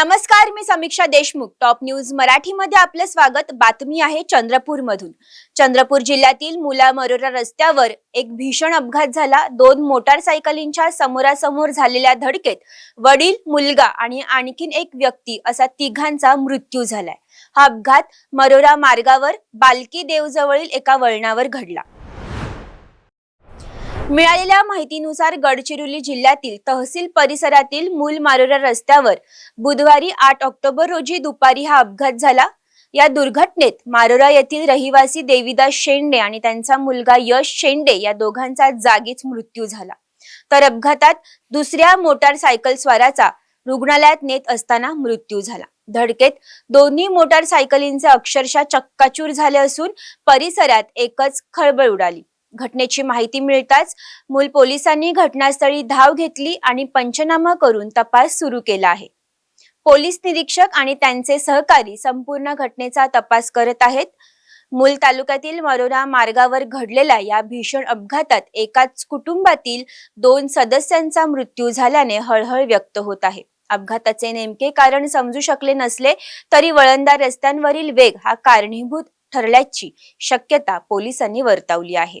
नमस्कार मी समीक्षा Deshmukh. Top news मराठीमध्ये आपलं स्वागत. बातमी आहे चंद्रपूर मधून चंद्रपूर जिल्ह्यातील मुला मरोरा रस्त्यावर एक भीषण अपघात झाला. दोन मोटारसायकलींच्या समोरासमोर झालेल्या धडकेत वडील मुलगा आणि आणखीन एक व्यक्ती असा तिघांचा मृत्यू झालाय. हा अपघात मरोरा मार्गावर बालकी देवजवळील एका वळणावर घडला. मिळालेल्या माहितीनुसार गडचिरोली जिल्ह्यातील तहसील परिसरातील मूल मारोरा रस्त्यावर बुधवारी आठ ऑक्टोबर रोजी दुपारी हा अपघात झाला. या दुर्घटनेत मारोरा येथील रहिवासी देवीदास शेंडे आणि त्यांचा मुलगा यश शेंडे या दोघांचा जागीच मृत्यू झाला. तर अपघातात दुसऱ्या मोटारसायकल स्वाराचा रुग्णालयात नेत असताना मृत्यू झाला. धडकेत दोन्ही मोटारसायकलींचे अक्षरशः चक्काचूर झाले असून परिसरात एकच खळबळ उडाली. घटनेची माहिती मिळताच मूल पोलिसांनी घटनास्थळी धाव घेतली आणि पंचनामा करून तपास सुरू केला आहे. पोलीस निरीक्षक आणि त्यांचे सहकारी संपूर्ण घटनेचा तपास करत आहेत. मूल तालुक्यातील मरोरा मार्गावर घडलेल्या या भीषण अपघातात एकाच कुटुंबातील दोन सदस्यांचा मृत्यू झाल्याने हळहळ व्यक्त होत आहे. अपघाताचे नेमके कारण समजू शकले नसले तरी वळणदार रस्त्यांवरील वेग हा कारणीभूत ठरल्याची शक्यता पोलिसांनी वर्तवली आहे.